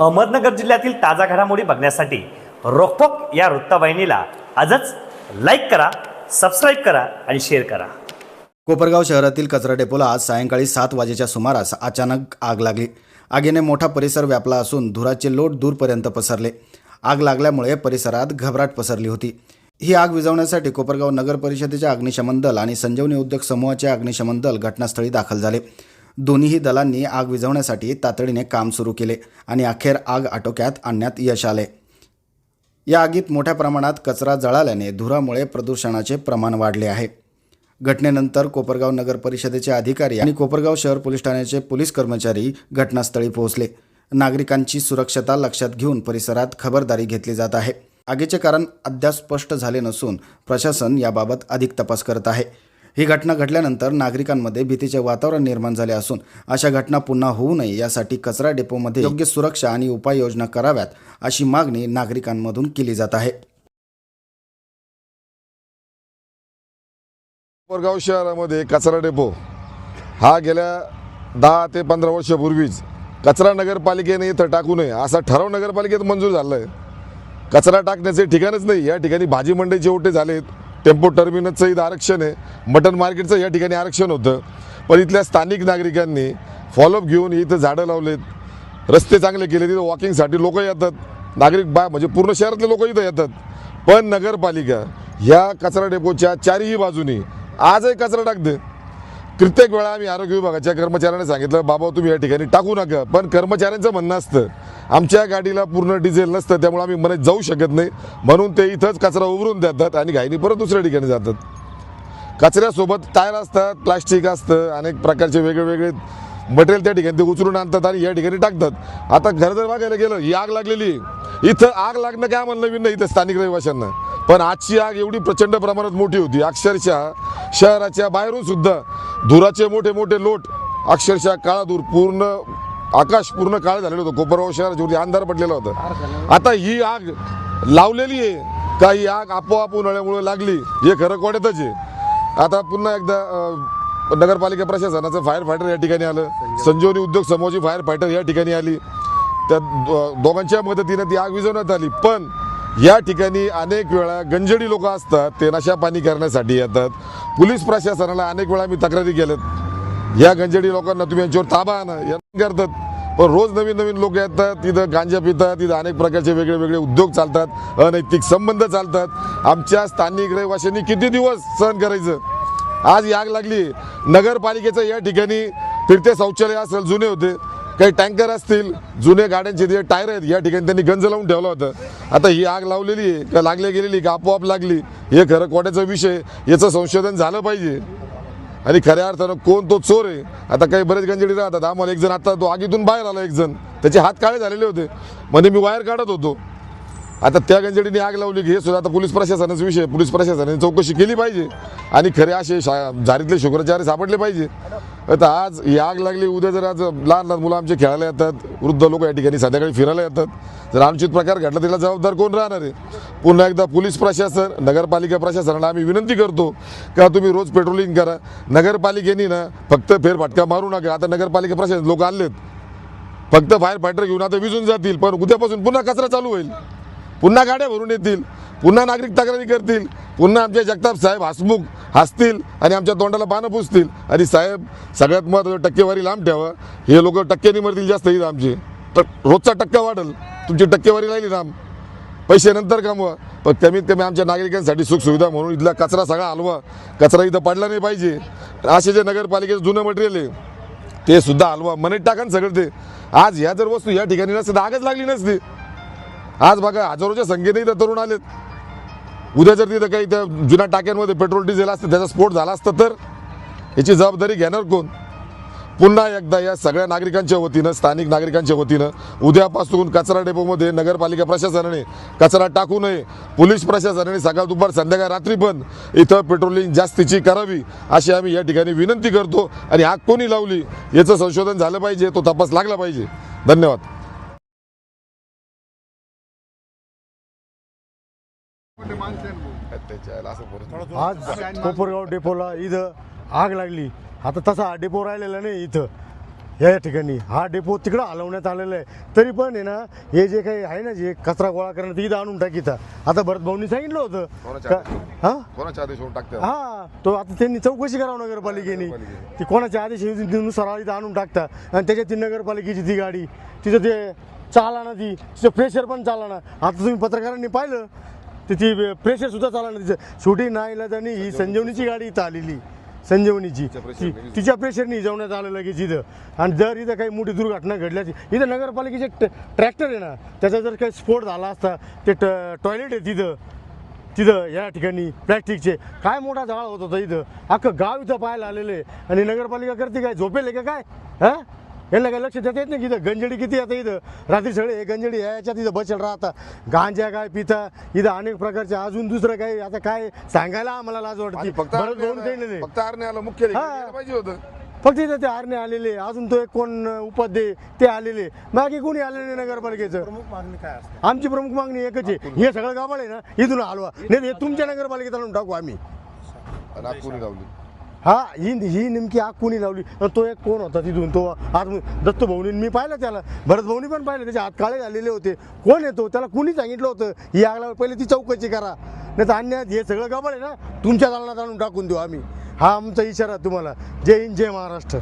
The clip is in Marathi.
अहमदनगर जिल्ह्यातील ताजा घडामोडी बघण्यासाठी रोकटोक या वृत्तवाहिनीला आजच लाईक करा सबस्क्राईब करा आणि शेअर करा. कोपरगाव शहरातील कचरा डेपोला आज सायंकाळी सात वाजेच्या सुमारास अचानक आग लागली. आगीने मोठा परिसर व्यापला असून धुराचे लोट दूरपर्यंत पसरले. आग लागल्यामुळे परिसरात घबराट पसरली होती. ही आग विझवण्यासाठी कोपरगाव नगर परिषदेच्या अग्निशमन दल आणि संजीवनी उद्योग समूहाचे अग्निशमन दल घटनास्थळी दाखल झाले. दोन्हीही दलांनी आग विझवण्यासाठी तातडीने काम सुरू केले आणि अखेर आग आटोक्यात आणण्यात यश आले. या आगीत मोठ्या प्रमाणात कचरा जळाल्याने धुरामुळे प्रदूषणाचे प्रमाण वाढले आहे. घटनेनंतर कोपरगाव नगर परिषदेचे अधिकारी आणि कोपरगाव शहर पोलीस ठाण्याचे पोलीस कर्मचारी घटनास्थळी पोहोचले. नागरिकांची सुरक्षता लक्षात घेऊन परिसरात खबरदारी घेतली जात आहे. आगीचे कारण अद्याप स्पष्ट झाले नसून प्रशासन याबाबत अधिक तपास करत आहे. ही घटना घडल्यानंतर नागरिकांमध्ये भीतीचे वातावरण निर्माण झाले असून अशा घटना पुन्हा होऊ नये यासाठी कचरा डेपोमध्ये योग्य सुरक्षा आणि उपाययोजना कराव्यात अशी मागणी नागरिकांमधून केली जात आहे. कोपरगाव शहरामध्ये कचरा डेपो हा गेल्या दहा ते पंधरा वर्षापूर्वीच कचरा नगरपालिकेने इथं टाकू नये असा ठराव नगरपालिकेत मंजूर झाला आहे कचरा टाकण्याचे ठिकाणच नाही या ठिकाणी भाजी मंडईचे ओटे झालेत टेम्पो टर्मिनसचं इथं आरक्षण आहे. मटन मार्केटचं या ठिकाणी आरक्षण होतं. पण इथल्या स्थानिक नागरिकांनी फॉलोअप घेऊन इथं झाडं लावलेत. रस्ते चांगले केले तिथं वॉकिंगसाठी लोक येतात. नागरिक बा म्हणजे पूर्ण शहरातले लोक इथं येतात. पण नगरपालिका ह्या कचरा डेपोच्या चारही बाजूनी आजही कचरा टाकते. कित्येक वेळा आम्ही आरोग्य विभागाच्या कर्मचाऱ्यांना सांगितलं बाबा तुम्ही या ठिकाणी टाकू नका. पण कर्मचाऱ्यांचं म्हणणं असतं आमच्या गाडीला पूर्ण डिझेल नसतं त्यामुळे आम्ही मनात जाऊ शकत नाही. म्हणून ते इथंच कचरा उभरून देतात आणि घाईनी परत दुसऱ्या ठिकाणी जातात. कचऱ्यासोबत टायर असतात प्लास्टिक असतं अनेक प्रकारचे वेगळेवेगळे मटेरियल त्या ठिकाणी ते उचलून आणतात आणि या ठिकाणी टाकतात. आता घर जर बघायला गेलं ही आग लागलेली इथं आग लागणं काय म्हणणं नवीन नाही इथं स्थानिक रहिवाशांना. पण आजची आग एवढी प्रचंड प्रमाणात मोठी होती. अक्षरशः शहराच्या बाहेरून सुद्धा धुराचे मोठे मोठे लोट अक्षरशः काळा धूर पूर्ण आकाश पूर्ण काळ झालेलं होतं. कोपरगाव शहराच्या अंधार पडलेला होता. आता ही आग लावलेली आहे. का ही आग आपोआप उन्हाळ्यामुळे लागली. हे खरं कोड्यातच आहे. आता पुन्हा एकदा नगरपालिका प्रशासनाचं फायर फायटर या ठिकाणी आलं. संजीवनी उद्योग समूहाची फायर फायटर या ठिकाणी आली. त्या दो- दोघांच्या मदतीनं ती आग विझवण्यात आली. पण या ठिकाणी अनेक वेळा गंजडी लोक असतात. ते नशा पाणी करण्यासाठी येतात. पोलीस प्रशासनाला अनेक वेळा मी तक्रारी केल्यात. या गंजडी लोकांना तुम्ही यांच्यावर ताबा आणा. या करतात. पण रोज नवीन नवीन लोक येतात तिथं गांजा पितात तिथं अनेक प्रकारचे वेगळे वेगळे उद्योग चालतात अनैतिक संबंध चालतात. आमच्या स्थानिक रहिवाशांनी किती दिवस सहन करायचं? आज ही आग लागली. नगरपालिकेचं या ठिकाणी फिरते शौचालय असेल जुने होते. काही टँकर असतील जुने गाड्यांचे जे टायर आहेत या ठिकाणी त्यांनी गंज लावून ठेवलं होतं. आता ही आग लावलेली आहे का लागल्या गेलेली का आपोआप लागली हे खरं कोट्याचा विषय याचं संशोधन झालं पाहिजे. आणि खऱ्या अर्थानं कोण तो चोर आहे? आता काही बरेच गंजडी राहतात. आम्हाला एक जण आता तो आगीतून बाहेर आला एक जण. त्याचे हात काळे झालेले होते. म्हणजे मी वायर काढत होतो. आता त्या गंजडीने आग लावली की हे सुद्धा आता पोलीस प्रशासनाचा विषय पोलीस प्रशासनाने चौकशी केली पाहिजे. आणि खरे असे शा झारीतले शुक्राचार्य सापडले पाहिजे. आता आज ही आग लागली उद्या जर आज लहान लहान मुलं आमचे खेळायला येतात वृद्ध लोक या ठिकाणी संध्याकाळी फिरायला येतात जर अनुचित प्रकार घडला त्याला जबाबदार कोण राहणार आहे? पुन्हा एकदा पोलीस प्रशासन नगरपालिका प्रशासनाला आम्ही विनंती करतो का तुम्ही रोज पेट्रोलिंग करा. नगरपालिकेने ना फक्त फेरफटका मारू नका. आता नगरपालिका प्रशासन लोक आलेत. फक्त फायर फायटर घेऊन आता विजून जातील पण उद्यापासून पुन्हा कचरा चालू होईल. पुन्हा गाड्या भरून येतील. पुन्हा नागरिक तक्रारी करतील. पुन्हा आमचे जगताप साहेब हसमुख हसतील आणि आमच्या तोंडाला पानं पुसतील. आणि साहेब सगळ्यात महत्त्वाचं टक्केवारी लांब ठेवा. हे लोक टक्क्यानी मरतील जास्त इथं आमची. तर रोजचा टक्का वाढेल. तुमची टक्केवारी राहिली लांब पैसे नंतर कमवा. पण कमीत कमी आमच्या नागरिकांसाठी सुखसुविधा म्हणून इथला कचरा सगळा हलवा. कचरा इथं पडला नाही पाहिजे. असे जे नगरपालिकेचं जुनं मटेरियल आहे. ते सुद्धा हलवा. मनीत टाका ना सगळं ते. आज ह्या जर वस्तू या ठिकाणी नसते तर आगच लागली नसती. आज बघा हजारोच्या संख्येने इथं तरुण आलेत. उद्या जर तिथं काही त्या जुन्या टाक्यांमध्ये पेट्रोल डिझेल असतं त्याचा स्फोट झाला असता तर? याची जबाबदारी घेणार कोण? पुन्हा एकदा या सगळ्या नागरिकांच्या वतीनं स्थानिक नागरिकांच्या वतीनं उद्यापासून कचरा डेपोमध्ये नगरपालिका प्रशासनाने कचरा टाकू नये. पोलीस प्रशासनाने सकाळ दुपार संध्याकाळ रात्री पण इथं पेट्रोलिंग जास्तीची करावी अशी आम्ही या ठिकाणी विनंती करतो. आणि आग कोणी लावली? याचं संशोधन झालं पाहिजे तो तपास लागला पाहिजे. धन्यवाद. आज कोपरगाव डेपोला इथं आग लागली. आता तसा डेपो राहिलेला नाही इथं. या ठिकाणी. हा डेपो तिकडं हलवण्यात आलेला आहे. तरी पण आहे ना हे जे काही आहे ना जे कचरा गोळा करण्यात इथं आणून टाकीता आता भरत भाऊनी सांगितलं होतं. कोणाच्या का-? हा? कोणाच्या आदेशावर टाकतात? हा. तो आता त्यांनी चौकशी करावं नगरपालिकेने. नगरपालिकेने. ती कोणाच्या आदेशानुसार इथं आणून टाकता. आणि त्याच्यात ती नगरपालिकेची ती गाडी. तिचं ते चाला ना ती. तिचं प्रेशर पण चाला ना आता तुम्ही पत्रकारांनी पाहिलं. तर ती प्रेशर सुद्धा चाला ना तिचं शेवटी नाही त्यांनी ही संजीवनीची गाडी इथं आलेली. संजीवनीची. तिच्या प्रेशरनी जवण्यात आलं लगेच इथं. आणि जर इथं काही मोठी दुर्घटना घडल्याची इथं नगरपालिकेचे ट्रॅक्टर आहे ना त्याचा जर काही स्फोट झाला असता ते टॉयलेट आहे तिथं. तिथं या ठिकाणी प्लॅस्टिकचे काय मोठा जाळ होत होता इथं. अख्खं गाव इथं पाहायला आलेलं आहे. आणि नगरपालिका करते काय? झोपेल आहे का काय? हा? यांना काय लक्ष देता येत नाही की इथं गंजडी किती आता इथं रात्री सगळे हे गंजडी याच्यात इथं बसेल राहता गांजा काय पिता इथं अनेक प्रकारचे अजून दुसरं काही आता काय सांगायला आम्हाला लाज वाटते फक्त काही फक्त आरणे आलं मुख्य हा. पाहिजे होतं फक्त इथं ते आरणे आलेले अजून तो एक कोण उपाध्ये ते आलेले बाकी कोणी आलेले नाही नगरपालिकेचं आमची प्रमुख मागणी एकच आहे हे सगळं गावाला आहे ना इथून हलवा नाही हे तुमच्या नगरपालिकेत आणून टाकू आम्ही कोणी लावली हा ही ही नेमकी आग कोणी लावली? आणि तो एक कोण होता तिथून? तो आज दत्त भाऊनी मी पाहिलं त्याला. भरत भाऊनी पण पाहिलं. त्याचे हात काळे झालेले होते. कोण येतो त्याला कुणी सांगितलं होतं? ही आग लावली पहिले ती चौकशी करा. नाही तर अन्य हे सगळं गबळ आहे ना? तुमच्या दालनात आणून टाकून देऊ आम्ही. हा आमचा इशारा तुम्हाला. जय हिंद जय महाराष्ट्र.